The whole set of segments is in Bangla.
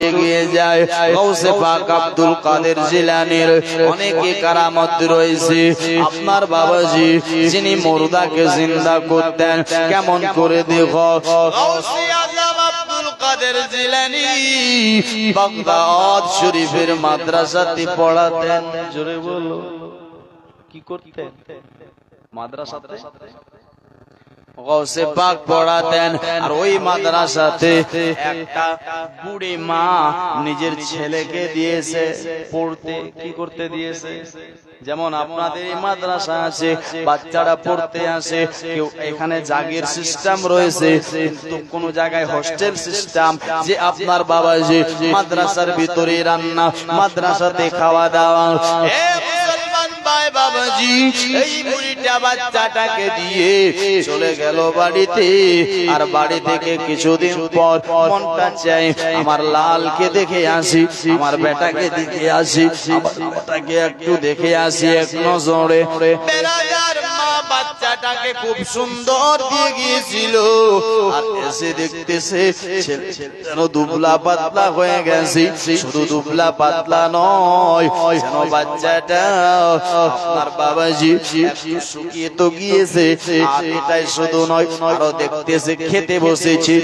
এগিয়ে যায়। গৌসে পাক আব্দুল কাদের জিলানির। অনেকে কারামত রয়েছে। আপনার বাবাজি, যিনি জিন্দা করতেন, কেমন করে দেখো? মাদ্রাসাতে পড়াতেন। জোরে বলো। কি করতেন? মাদ্রাসাতে? গৌসে পাক পড়াতেন। আর ওই মাদ্রাসাতে একটা বুড়ি মা নিজের ছেলেকে দিয়েছে পড়তে কি করতে দিয়েছে? যেমন আপনাদের এই মাদ্রাসা আছে বাচ্চারা পড়তে আসে কেউ এখানে জাগের সিস্টেম রয়েছে কিন্তু কোন জায়গায় হোস্টেল সিস্টেম যে আপনার বাবা যে মাদ্রাসার ভিতরে রান্না মাদ্রাসাতে খাওয়া দাওয়া। এ মুসলমান ভাই বাবাজি এই বুড়িটা বাচ্চাটাকে দিয়ে চলে গেল বাড়িতে। আর বাড়ি থেকে কিছুদিন পর মনটা চাই, আমার লালকে দেখে আসি, আমার বেটাকে দেখে আসি, আমার বেটাকে একটু দেখে আসি এক নজরে। বেড়াদার মা বাচ্চাটাকে খুব সুন্দর দিয়ে গিয়েছিল। আর এসে দেখতেছে যেন দুবলা পাতলা হয়ে গেছে। শুধু দুবলা পাতলা নয় বাচ্চাটা আপনার বাবাজি একটু শুকিয়ে তো গিয়েছে। আর এটাই শুধু নয়, আরও দেখতেছে খেতে বসেছি।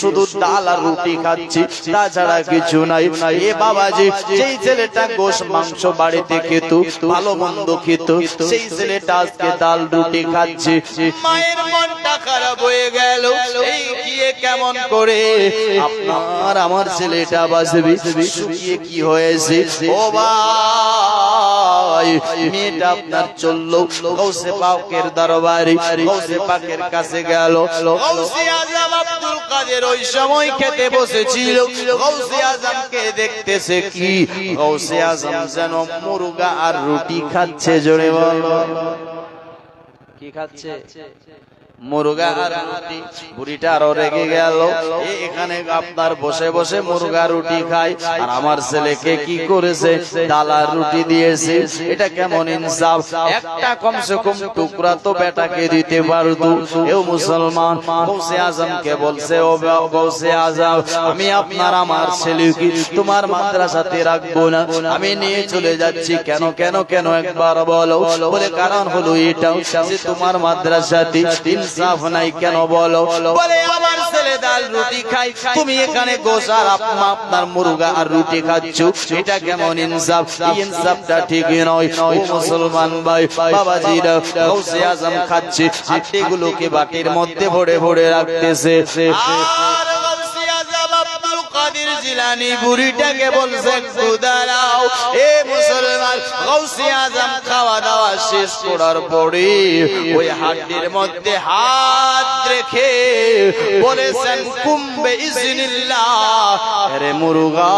শুধু ডাল আর রুটি খাচ্ছি, তাছাড়া কিছু নাই। এ বাবাজি সেই ছেলেটা গোশ মাংস বাড়িতে খেত, ভালো মন্দ খেত, সেই ছেলেটা আজকে ডাল রুটি খাচ্ছে। মায়ের মনটা খারাপ হয়ে গেল। গিয়ে কেমন করে? আপনার আমার ছেলেটা বাঁচবে শুকিয়ে কি হয়েছে? মেয়েটা আপনার চলল, গৌসে পাকের দরবারে, গৌসে পাকের কাছে গেল। আব্দুল কাদের ওই সময় খেতে বসেছিল। গৌসে আজমকে দেখতেছে কি? গৌসে আজম যেন মুরগা আর রুটি খাচ্ছে, জোরে বলো। কি খাচ্ছে? মুরগা আর রুটি। বুড়িটা আরও রেগে গেল। এখানে আপনার বসে বসে মুরগা রুটি খায়। আর আমার ছেলেকে কি করেছে? ডাল আর রুটি দিয়েছে। এটা কেমন ইনসাফ? একটা কমসে কম টুকরা তো বেটাকে দিতে পারতো। এও মুসলমান। গৌসে আজমকে বলছে ও গৌসে আজম আমি আপনার আমার ছেলেকে তোমার মাদ্রাসাতে রাখব না? আমি নিয়ে চলে যাচ্ছি কেন কেন কেন একবার বলো বলে। কারণ হলো এটাও যে তোমার মাদ্রাসাতে ইনসাফ নাই কেন বলো? বলে, আমার ছেলে ডাল রুটি খাই। তুমি এখানে গোসার আপনা, আপনার মুরগা আর রুটি খাচ্ছ। এটা কেমন ইনসাফ? ইনসাফটা ঠিক নয়। ও মুসলমান ভাই, বাবাজিরা গৌসে আজম খাচ্ছে। হাট্টিগুলোকে বাটির মধ্যে ভরে ভরে রাখতেছে। আর কাদের জিলানি বুড়িটাকে বলছে একটু দাঁড়াও এ মুসলমান গৌসে আজম খাওয়া দাওয়া শেষ করার পরে ওই হাড্ডির মধ্যে হাত রেখে বলেছেন, কুম্বে ইসনিল্লাহ আরে মুরগা,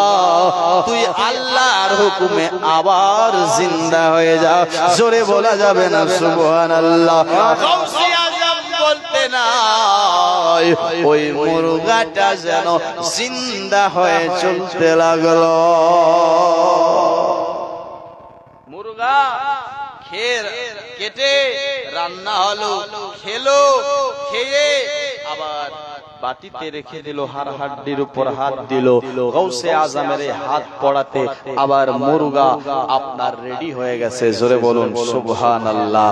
তুই আল্লাহর হুকুমে আবার জিন্দা হয়ে যা। জোরে বলা যাবে না, সুবহানাল্লাহ। গৌসে নাই ওই মুরগাটা যেন জিন্দা হয়ে চলতে লাগল। মুরগা, খের, কেটে রান্না হলো, খেলো, খেয়ে আবার বাটিতে রেখে দিল হার হাড্ডির উপর হাত দিল। গৌসে আজমের হাত পড়াতে আবার মুরগা আপনার রেডি হয়ে গেছে। জোরে বলুন সুবহান আল্লাহ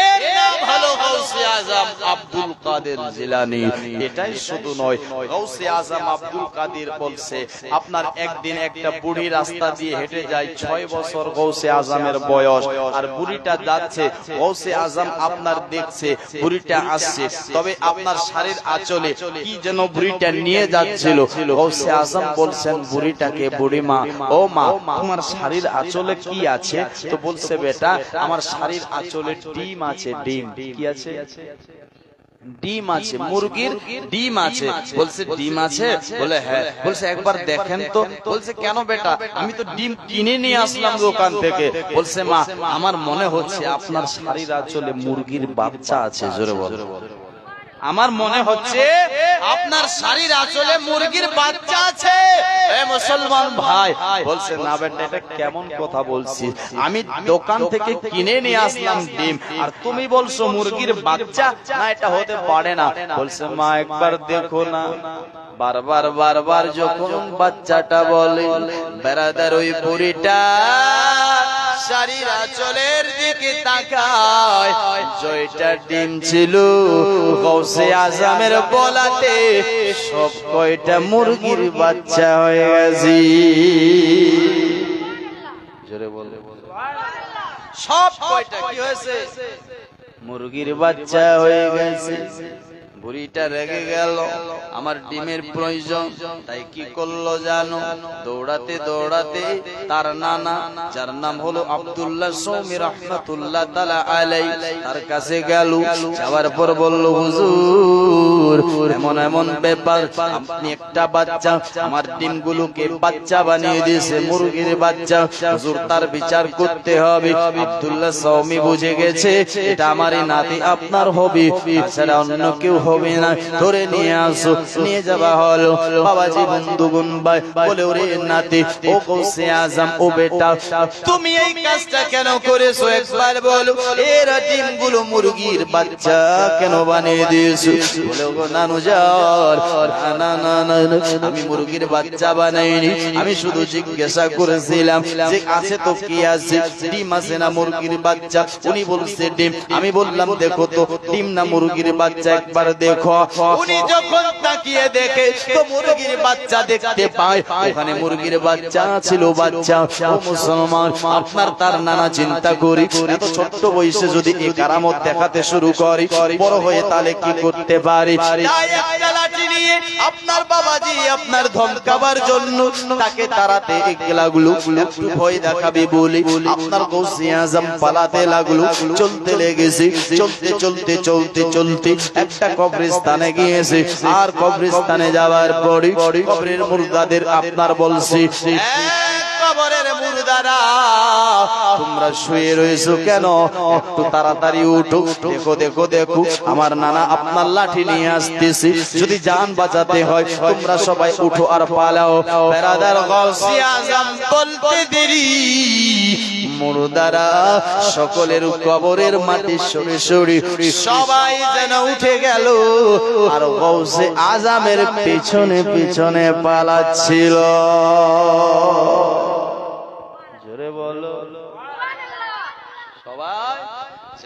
এর নাম হলো গৌসে আজম আব্দুল কাদের জিলানি। এটাই শুধু নয় গৌসে আজম আব্দুল কাদের বলছে আপনার একদিন একটা বুড়ি রাস্তা দিয়ে হেঁটে যায় ছয় বছর গৌসে আজমের বয়স। আর বুড়িটা যাচ্ছে গৌসে আজম আপনার দেখছে বুড়িটা আসছে। তবে আপনার শাড়ির আঁচলে কি যেন বুড়িটা নিয়ে যাচ্ছিল। গৌসে আজম বলছেন, বুড়িটাকে বুড়ি মা ও মা, তোমার শাড়ির আঁচলে কি আছে? তো বলছে, বেটা, আমার শাড়ির আঁচলে ডিম আছে, ডিম। কি আছে? ডিম আছে, মুরগির ডিম আছে। বলছে, ডিম আছে? বলে হ্যাঁ। বলছে, একবার দেখেন তো। বলছে, কেন বেটা? আমি তো ডিম কিনে নিয়ে আসলাম দোকান থেকে। বলছে, মা, আমার মনে হচ্ছে আপনার শাড়ির আঁচলে মুরগির বাচ্চা আছে। জোরে বলো। আমার মনে হচ্ছে আপনার শাড়ির আঁচলে মুরগির বাচ্চা আছে। মুসলমান ভাই, বলছে, না বেটা, এটা কেমন কথা বলছি আমি দোকান থেকে কিনে নিয়ে আসলাম ডিম। আর তুমি বলছো মুরগির বাচ্চা? না, এটা হতে পারে না। বলছে, মা, একবার দেখো না। বারবার বারবার যখন বাচ্চাটা বলে, বেড়াদার ওই বুড়িটা শাড়ির আঁচলের দিকে তাকায়। জয়টা ডিম ছিল গৌসে আজামের বলাতে। সব কয়টা মুরগির বাচ্চা হয়ে গেছে। জোরে বলে। সব কয়টা কি হয়েছে? মুরগির বাচ্চা হয়ে গেছে। বুড়িটা রেগে গেল। আমার ডিমের প্রয়োজন। তাই কি করল জানো? দৌড়াতে দৌড়াতে তার নানা যার নাম হলো আব্দুল্লাহ সৌমি রহমতুল্লাহ তালা আলাই তার কাছে গেল। যাওয়ার পর বলল হুজুর এমন এমন ব্যাপার, আপনি একটা বাচ্চা, আমার ডিমগুলোকে বাচ্চা বানিয়ে দিয়েছে, মুরগির বাচ্চা। হুজুর, তার বিচার করতে হবে। আব্দুল্লাহ সৌমি বুঝে গেছে, এটা আমারই নাতি, আপনার হবে। ছাড়া অন্য কেউ হবে না। ধরে নিয়ে আসো, নিয়ে যাওয়া হলো। বাবাজি বন্ধু ভাই, বলে ওরে নাতি, ও কৌশে আজম, ও বেটা, তুমি এই কাজটা কেন করেছ? একবার বলো, এর ডিমগুলো মুরগির বাচ্চা কেন বানিয়ে দিয়েছ? বলে আমি মুরগির বাচ্চা বানাইনি। আমি শুধু জিজ্ঞাসা করেছিলাম যে আছে তো কি আছে? ডিম আছে না মুরগির বাচ্চা? উনি বলছে ডিম। আমি বললাম, দেখো তো, ডিম না মুরগির বাচ্চা একবার দেখো। উনি যখন তাকিয়ে দেখে, তো মুরগির বাচ্চা দেখতে পায়। ওখানে মুরগির বাচ্চা ছিল, বাচ্চা। মুসলমান, আপনার তার নানা চিন্তা করি। এত ছোট্ট বয়সে যদি এই কারামত দেখাতে শুরু করি, বড় হয়ে তাহলে কি করতে পারি? তাই আপনার বাবাজি আপনার ধমকাবার জন্য তাকে তাড়াতে একটু ভয় দেখাবে বলে আপনার আজম পালাতে লাগল। চলতে লেগেছে, চলতে চলতে চলতে চলতে একটা কবরস্থানে গিয়েছে। আর কবরস্থানে যাওয়ার পরে কবরের মুর্দাদের আপনার বলছে "এই কবরের মুর্দারা তোমরা শুয়ে রয়েছো কেন? একটু তাড়াতাড়ি উঠো। দেখো দেখো দেখো, আমার নানা আপনার লাঠি নিয়ে আসতেছি। যদি জান বাঁচাতে হয়, তোমরা সবাই উঠো আর পালাও। বেড়াদার গৌসি আজম বলতে দেরি। মুর্দারা সকলের কবরের মাটি সরে সরে সবাই যেন উঠে গেল। আর গৌসে আজামের পিছনে পিছনে পালাচ্ছিল। জোরে বলো।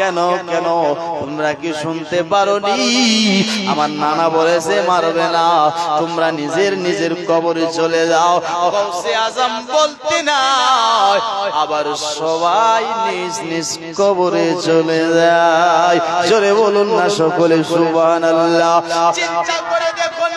কেন কেন? তোমরা কি শুনতে পারোনি? আমার নানা বলেছে, মারবে না। তোমরা নিজের নিজের কবরে চলে যাও। আজম বলতে না আবার সবাই নিজ নিজ কবরে চলে যায়। জোরে বলুন না সকলে, সুবহানাল্লাহ। চিন্তা করে দেখুন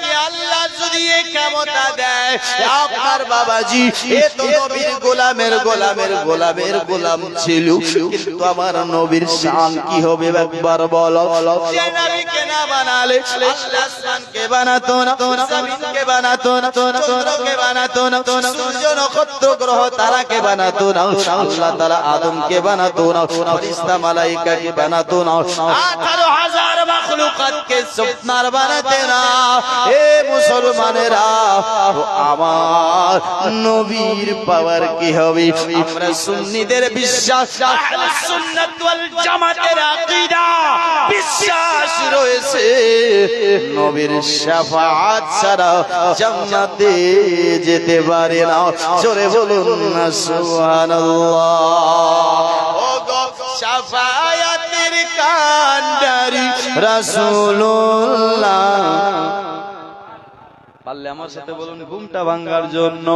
আজমকে আল্লাহ যদি এ ক্ষমতা দেয় আপনার বাবাজি গোলামের গোলামের গোলামের গোলাম ছিল। কিন্তু আমার নবীর কি হবে একবার আল্লাহ আদমকে বানাতো না, ফেরেশতা মালাইকাকে বানাতো না 18000 মাখলুকাতকে সুপনার বানাতে না। এ মুসলমানেরা আমার নবীর পাওয়ার কি হবে? আমরা সুন্নিদের বিশ্বাস সুন্নাত ওয়াল জামাতের আকীদা, বিশ্বাস রয়েছে। নবীর শাফাআত ছাড়া জান্নাতে যেতে পারে না। জোরে বলুন না, সুবহানাল্লাহ। ও গো, শাফায়াতের কান্ডারি রাসূলুল্লাহ। পারলে আমার সাথে বলুন ঘুমটা ভাঙ্গার জন্য।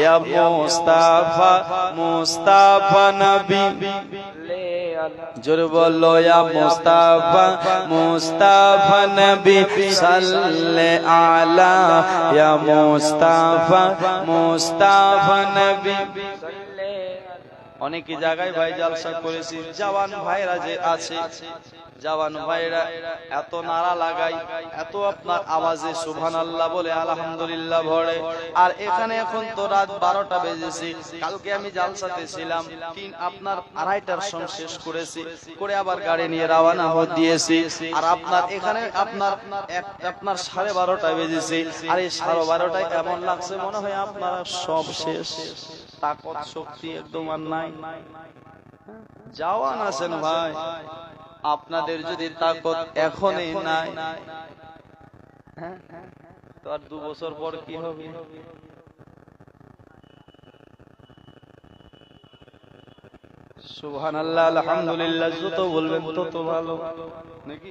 ইয়া মুস্তাফা মুস্তাফা নবী। জোরে ইয়া মুস্তাফা মুস্তাফা। নবী সাল্লে আলা ইয়া মুস্তাফা মুস্তাফা নবী। অনেক জায়গায় ভাই জালসা করেছি। জওয়ান ভাইরা যে আছে, জওয়ান ভাইরা এত নারা লাগাই এত আপনার আওয়াজে সুবহান আল্লাহ বলে আলহামদুলিল্লাহ ভরে। আর এখানে এখন তো রাত বারোটা বেজেছি, কালকে আমি জালসাতে ছিলাম, তিন আপনার আড়াইটার সময় শেষ করেছি, করে আবার গাড়ি নিয়ে রওনা হয়ে দিয়েছি। আর আপনার এখানে আপনার আপনার সাড়ে বারোটা বেজেছি, আর এই সাড়ে বারোটায় এমন লাগছে মনে হয় আপনারা সব শেষ। তাকত শক্তি একদম আর নাই। যাওয়ান আছেন ভাই। আপনাদের যদি তাকত এখনই নাই? তো আর দু বছর পর কি হবে? সুবহান আল্লাহ আলহামদুলিল্লাহ, যত বলবেন তত ভালো। নাকি?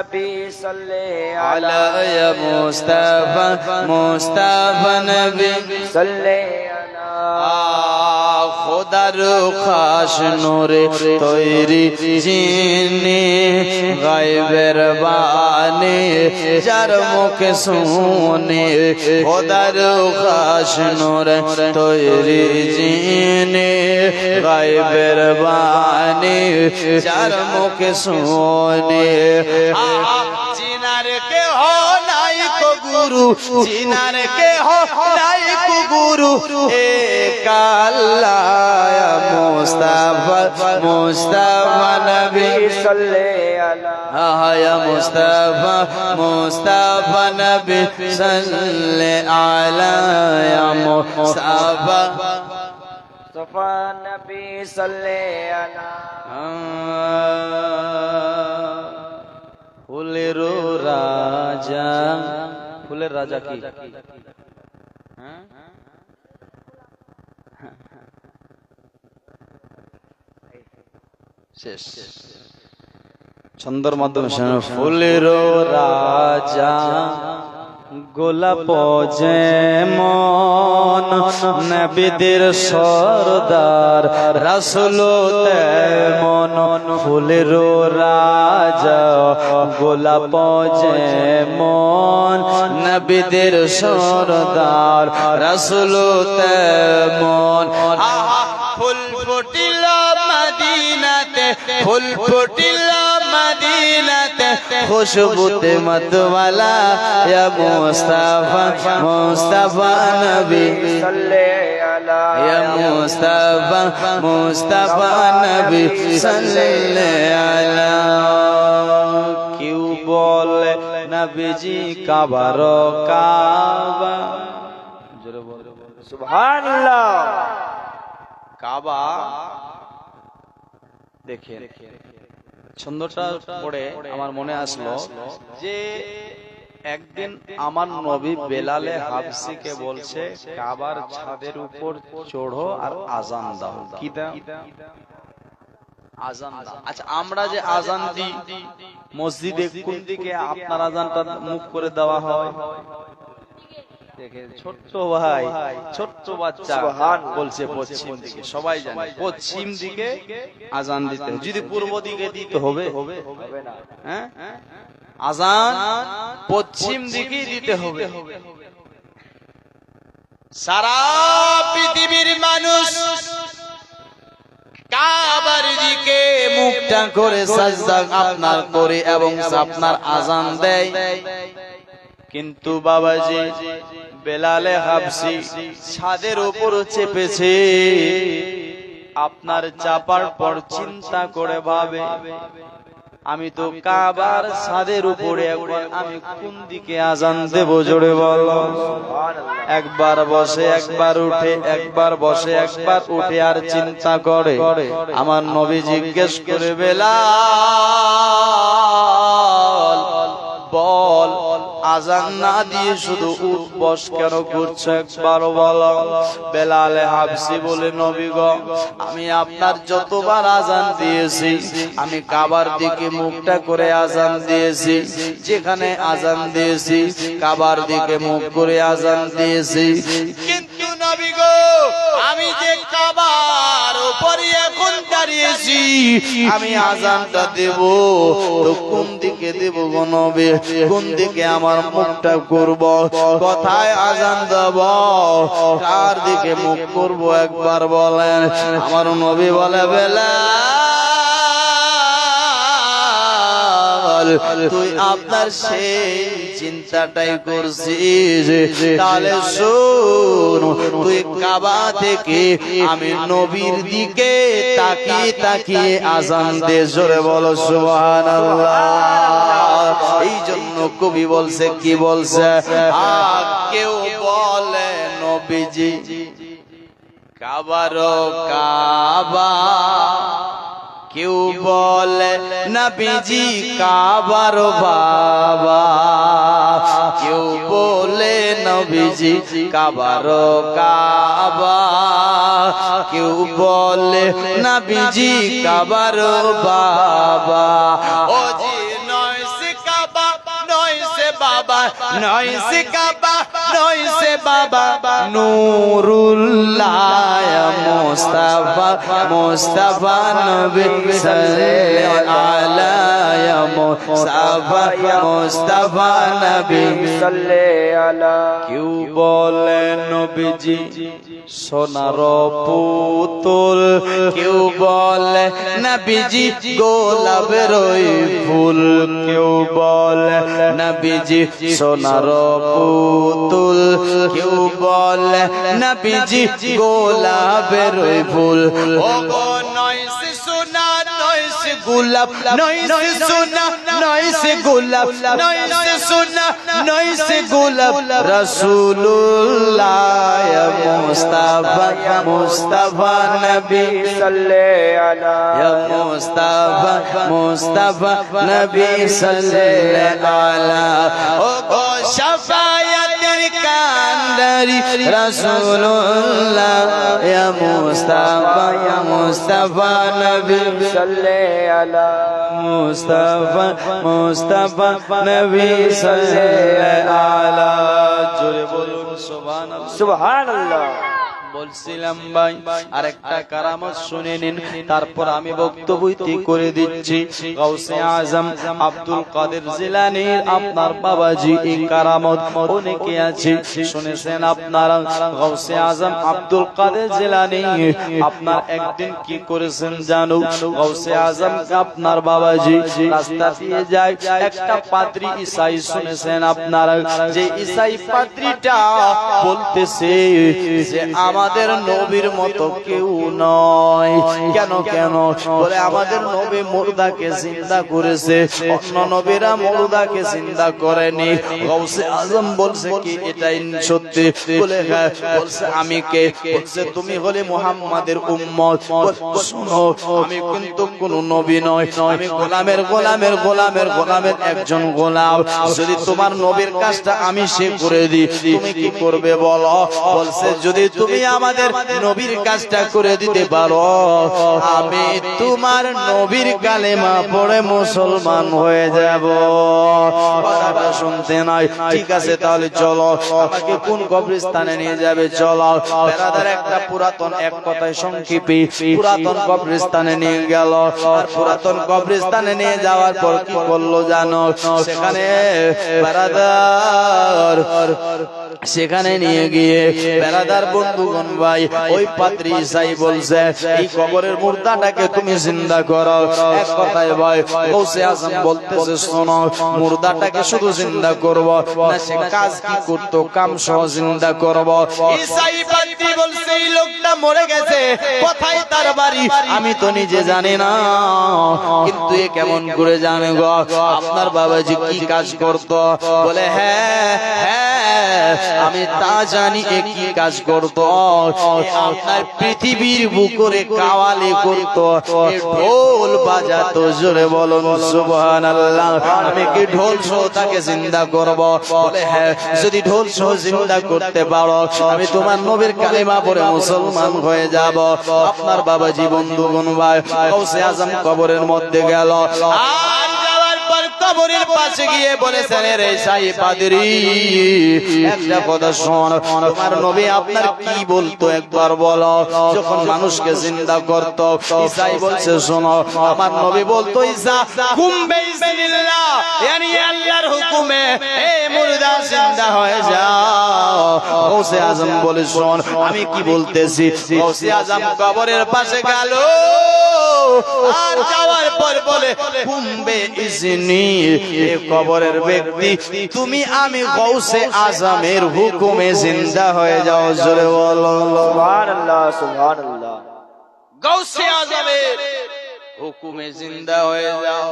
রাসূলুল্লাহ ইয়া মুস্তাফা আলা ইয়া মুস্তাফা মুস্তাফা নবী খোদার খাস নূরে তৈরি জিনি গাইবের বাণী যার মুখে শুনে, খোদার খাস নূরে তৈরি জিনি গাইবের বাণী যার মুখে শুনে। গুরু চিনার কে হো নাই কো গুরু এ কাল্লা মুস্তাফা মুস্তাফা নবী يا مصطفى مصطفى نبي صل على يا مصطفى ফুলের ফুলের রাজা কি? হ্যাঁ? শেষ। ছন্দর মাধ্যমে শোনো। ফুলের রাজা। গোলাপ যেমন নবীদের সরদার রাসুল তেমন ফুলের রাজা গোলাপ যেমন নবীদের সরদার রাসুল তেমন আহা, ফুল ফুটিল মদিনাতে ফুল ফুটিল মদিনাতে খুশবুতে মতওয়ালা ইয়া মুস্তাফা মুস্তাফা নবী। ইয়া মুস্তাফা মুস্তাফা নবী সাল্লাল্লাহু আলা। কেউ বলে নবীজি কাবার কাবা। ছন্দটা পড়ে আমার মনে আসলো যে একদিন আমার নবী বেলালে হাবসিকে বলছে, কাবার ছাদের উপর চড়ো আর আজান দাও। কি দাও? আজান আচ্ছা আমরা যে আজান দিই মসজিদে কোন দিকে আপনার আজানটা মুখ করে দেওয়া হয়? ছোট্ট ভাই ছোট্ট বাচ্চা বলছে পশ্চিম দিকে সবাই জানে পশ্চিম দিকে আজান দিতে যদি পূর্ব দিকে দিতে হবে হ্যাঁ? আজান পশ্চিম দিকে দিতে হবে। সারা পৃথিবীর মানুষ কাবার দিকে মুখটা করে সাজদা আপনার করে এবং আপনার আজান দেয়। কিন্তু বাবাজি, বেলালে হাবসি ছাদের উপর চেপেছে। আপনার চাপার পর চিন্তা করে ভাবে আমি তো কাবার ছাদের উপরে একবার আমি কোন দিকে আজান দেব জোরে বল? একবার বসে একবার উঠে একবার বসে একবার উঠে আর চিন্তা করে। আমার নবী জিজ্ঞেস করে বেলা বল। আজান না দিয়ে শুধু উঠ বস কেন করছ একবার বল? বেলালে হাবসি বলে, নবী গ, আমি আপনার যতবার আজান দিয়েছি, আমি কাবার দিকে মুখটা করে আজান দিয়েছি, যেখানে আজান দিয়েছি, কাবার দিকে মুখ করে আজান দিয়েছি। কিন্তু নবী গো, আমি যে কাবার উপরে এখন দাঁড়িয়েছি, আমি আজানটা দেব, তো কোন দিকে দেব গো নবী? কোন দিকে আমার মুখটা করব। কোথায় আজান দেব। কার মুখ করব একবার বলেন। আমার নবী বলে বেলা তুই আপনার সেই চিন্তাটাই করছিস। তাহলে শোন, তুই কাবা থেকে আমি নবীর দিকে তাকিয়ে তাকিয়ে আজান দে। জোরে বলো, সুবহানাল্লাহ। এই কবি বলছে, কি বলছে? কেউ বলে নবীজি, কাবার কাবা। কেউ বলে নবীজি, কাবার বাবা। কেউ বলে নবীজি, কাবার কাবা। কেউ বলে নবীজি, কাবার বাবা। ও জি বাবা নয় সে কাবা নয় সে বাবা নুরুল্লাহ মুস্তাফা মুস্তাফা নবী সাল্লাল্লাহু আলাইহি মুস্তাফা মুস্তাফা নবী। কেউ বলে নবীজি সোনার পুতুল, কেউ বলে, নবীজি গোলাপের ওই ফুল। কেউ বলে, নবীজি, সোনার পুতুল। কেউ বলে, নবীজি গোলাপের ওই ফুল। ও گلاب نویس سنا نویس گلاب نویس سنا نویس گلاب رسول اللہ یا مصطفیٰ مصطفیٰ نبی صلی اللہ یا مصطفیٰ مصطفیٰ نبی صلی اللہ علیہ او شفاعت কান্দারি রাসূলুল্লাহ ইয়া মুস্তাফা ইয়া মুস্তাফা নবী মুস্তাফা মুস্তাফা নবী সাল্লাল্লাহু আলা জোরে বলুন সুবহানাল্লাহ সুবহানাল্লাহ বলছিলাম, ভাই, আরেকটা কারামত শুনে নিন। তারপর আমি বক্তব্যটি করে দিচ্ছি। গাউসে আজম আব্দুল কাদের জিলানির আপনার বাবাজি এই কারামত অনেকে আছে। শুনেছেন আপনারা? গাউসে আজম আব্দুল কাদের জিলানি, আপনার একদিন কি করেছেন জানো? গাউসে আজম আপনার বাবাজি রাস্তা দিয়ে যায়, একটা পাত্রী ইসাই শুনেছেন আপনারা? যে ইসাই পাত্রীটা বলতেছে যে আমাদের নবীর মতো কেউ নয়। কেন কেন? বলে আমাদের নবী মুর্দাকে চিন্তা করেছে। অন্য নবীরা মুর্দাকে চিন্তা করেনি। গৌসে আজম বলছে কি, এটাই সত্যি। বলে হ্যাঁ বলছে আমি কে? বলছে তুমি হলে মুহাম্মাদের উম্মত। শোনো, আমি কিন্তু কোন নবী নয় আমি গোলামের গোলামের গোলামের গোলামের একজন গোলাম। যদি তোমার নবীর কাজটা আমি সে করে দিই, তুমি কি করবে বলো? বলছে, যদি তুমি আমাদের নবীর কাজটা করে দিতে পারো। আমি তোমার নবীর কালেমা পড়ে মুসলমান হয়ে যাব। কথাটা শুনতে নাই। ঠিক আছে, তাহলে চলো। আমাকে কোন কবরস্থানে নিয়ে যাবে? চলো। বেড়াদার একটা পুরাতন এক কথায় সংক্ষেপে পুরাতন কবরস্থানে নিয়ে গেল। আর পুরাতন কবরস্থানে নিয়ে যাওয়ার পর কি করল জানো? সেখানে বেড়াদার সেখানে নিয়ে গিয়ে বেড়াদার বন্ধুগণ ভাই, ওই পাত্রী সাই বলছে, এই কবরের মুর্দাটাকে তুমি জিন্দা করো। এক কথায় ভাই গৌসে আজম বলতেছে, শোনো, মুর্দাটাকে শুধু জিন্দা করব, না সে কাজ কি করতো, কাম সহ জিন্দা করব। ইসাই পাত্রী বলছে, এই লোকটা মরে গেছে, কোথায় তার বাড়ি? আমি তো নিজে জানি না, কিন্তু এ কেমন করে জানে গো, আপনার বাবাজি কি কাজ করতো? বলে হ্যাঁ হ্যাঁ আমি তা জানি কি কাজ করত। আপনার পৃথিবীর বুকরে কাওয়ালি করত। ঢোল বাজাতো জোরে বলুন সুবহান আল্লাহ আমি কি ঢোল সহ তাকে জিন্দা করব? বলে হ্যাঁ যদি ঢোল সহ জিন্দা করতে পারো আমি তোমার নবীর কালিমা পড়ে মুসলমান হয়ে যাব। আপনার বাবাজি বন্ধু গুন ভাই কবরের মধ্যে গেল। আর যাওয়ার পর কবরের পাশে গিয়ে বলেছেন, রে সাই পাদরি, একটা কথা শোন, তোমার নবী আপনার কি বলতো একবার বলো। যখন মানুষকে জিন্দা করতো, ইসাই বলছে, শোনো, আমার নবী বলতো, ইসা কুম্বে ইসমিল্লাহ ইয়ানি আল্লাহর হুকুমে, এ মুর্দা, জিন্দা হয়ে যাও। গৌসে আজম বলে, শোন, আমি কি বলতেছি? গৌসে আজম কবরের পাশে গেল, আর যাওয়ার পর বলে কুম্বে ইজনি এ কবরের ব্যক্তি তুমি আমি গৌসে আজমের হুকুমে জিন্দা হয়ে যাও জোরে বলো। সুবহানাল্লাহ সুবহানাল্লাহ। গৌসে আজমের হুকুমে জিন্দা হয়ে যাও।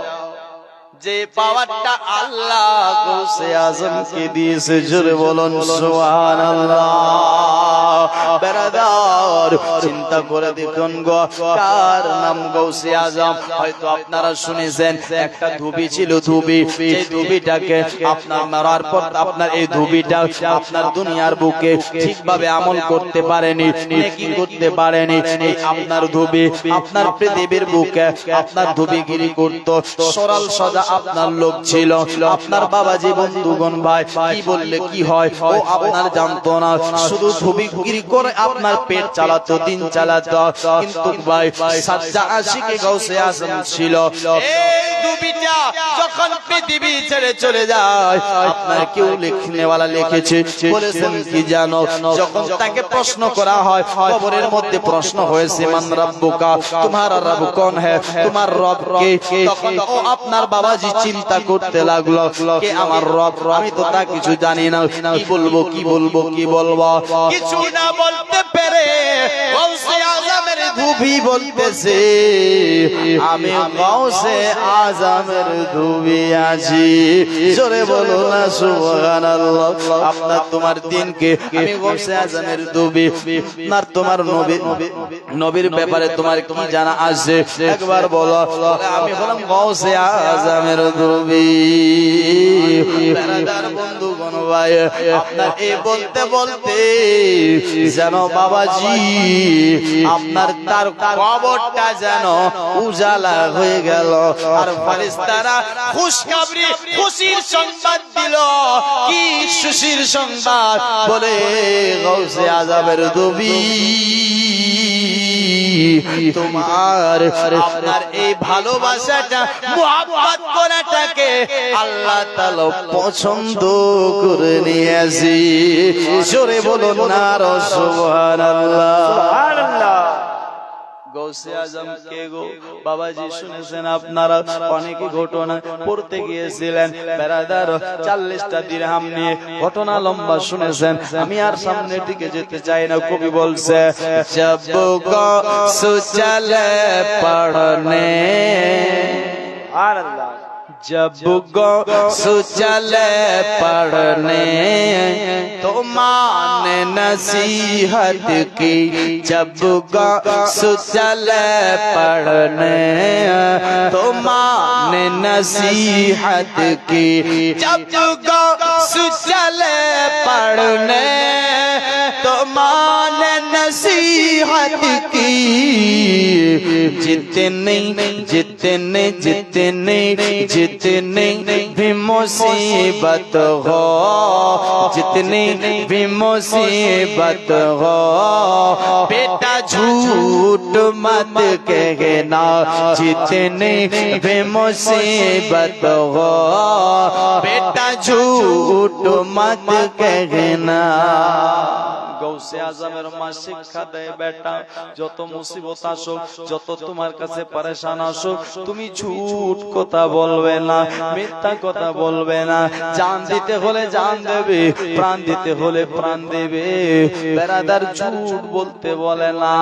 যে পাওয়ারটা আল্লাহ গৌসে আজমকে দিয়েছে জোরে বলুন সুবহানাল্লাহ। বেরাদার চিন্তা করে দেখুন গো, কার নাম গৌসে আজম? হয়তো আপনারা শুনেছেন, একটা ধুবি ছিল ধুবি ধুবিটাকে আপনার মারার পর আপনার এই ধুবিটা আপনার দুনিয়ার বুকে ঠিকভাবে আমল করতে পারেনি করতে পারেনি। আপনার ধুবি আপনার পৃথিবীর বুকে আপনার ধুবিগিরি করত, সরল সজা আপনার লোক ছিল। আপনার বাবাজি বন্ধুগণ ভাই, কি বললে কি হয়, ও আপনার জানতো না। শুধু ধুবিগিরি করে আপনার পেট চালাতো। দিন চালাতো কিন্তু ভাই সাজ্জা আশিকে গৌসে আজম ছিল। এই ধুবিটা যখন পৃথিবী ছেড়ে চলে যায়, আপনার কেউ লিখেছে, বলেছেন কি জানো, যখন তাকে প্রশ্ন করা হয়, কবরের মধ্যে প্রশ্ন হয়েছে, মান রব্বুকা, তোমার রব কোন তোমার রব কে? তখন ও আপনার বাবাজি চিন্তা করতে লাগল, কে আমার রব? আমি তো তা কিছু জানি না, কি বলব কি বলব কি বলব? কিছু না বলতে পেরে গৌসে আজমের ধুবি বলতেছে, আমি গৌসে আজমের ধুবি আছি। জোরে বলো না, সুবহানাল্লাহ। আপনার তোমার দিনকে আমি গৌসে আজমের ধুবি আপনার তোমার নবী, নবীর ব্যাপারে তোমার কি জানা আছে? একবার বলো আমি হলাম গৌসে আজমের ধুবি। বন্ধুগণ ভাই, আপনার এই বলতে বলতে যেন বাবাজি আপনার তার কবরটা যেন উজালা হয়ে গেল। আর ফারিস্তারা খুশখাবরি, খুশির সংবাদ দিল। কি সুশির সংবাদ? বলে গৌসে আজাবের দবি। তোমার আপনার এই ভালোবাসাটা মোহাম্মত করাটাকে আল্লাহ তাআলা পছন্দ করে নিয়েছি। জোরে বলুন না সুবহানাল্লাহ। সুবহানাল্লাহ। গৌসে আজম কে গো? বাবাজি শুনেছেন আপনারা অনেক ঘটনা পড়তে গিয়েছিলেন। বেড়াদার চল্লিশটা দিরহাম নিয়ে ঘটনা লম্বা শুনেছেন। আমি আর সামনের দিকে যেতে চাই না কবি বলছে জব সুচলে পড়নে। আর जब جب گو سچلے پڑھنے تو مان نصیحت کی، جب گو سچلے پڑھنے تو مان نصیحت کی، جب گو سچلے پڑھنے جتنے جتنے جتنے جتنے بھی مصیبت ہو، جتنے بھی مصیبت ہو، بیٹا جھوٹ مت کہنا، جتنے بھی مصیبت ہو، بیٹا جھوٹ مت کہنا۔ গৌসে আজমের মা শিক্ষা দেয়, বেটা, যত মুসিবত আসুক, যত তোমার কাছে পরেশান আসুক, তুমি ঝুট কথা বলবে না, মিথ্যা কথা বলবে না, জান দিতে হলে জান দেবে, প্রাণ দিতে হলে প্রাণ দেবে বেড়াদার ঝুট বলতে বলে না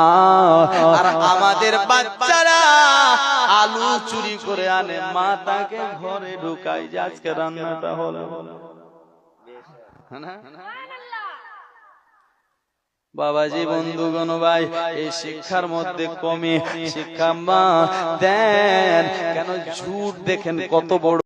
আর আমাদের বাচ্চারা আলু চুরি করে আনে মা তাকে ঘরে ঢুকাই যে আজকে রান্নাটা হলো হ্যাঁ? বাবাজি বন্ধুগণ ভাই এই শিক্ষার মধ্যে কমে শিক্ষা মা দেন। কেন ঝুট দেখেন কত বড়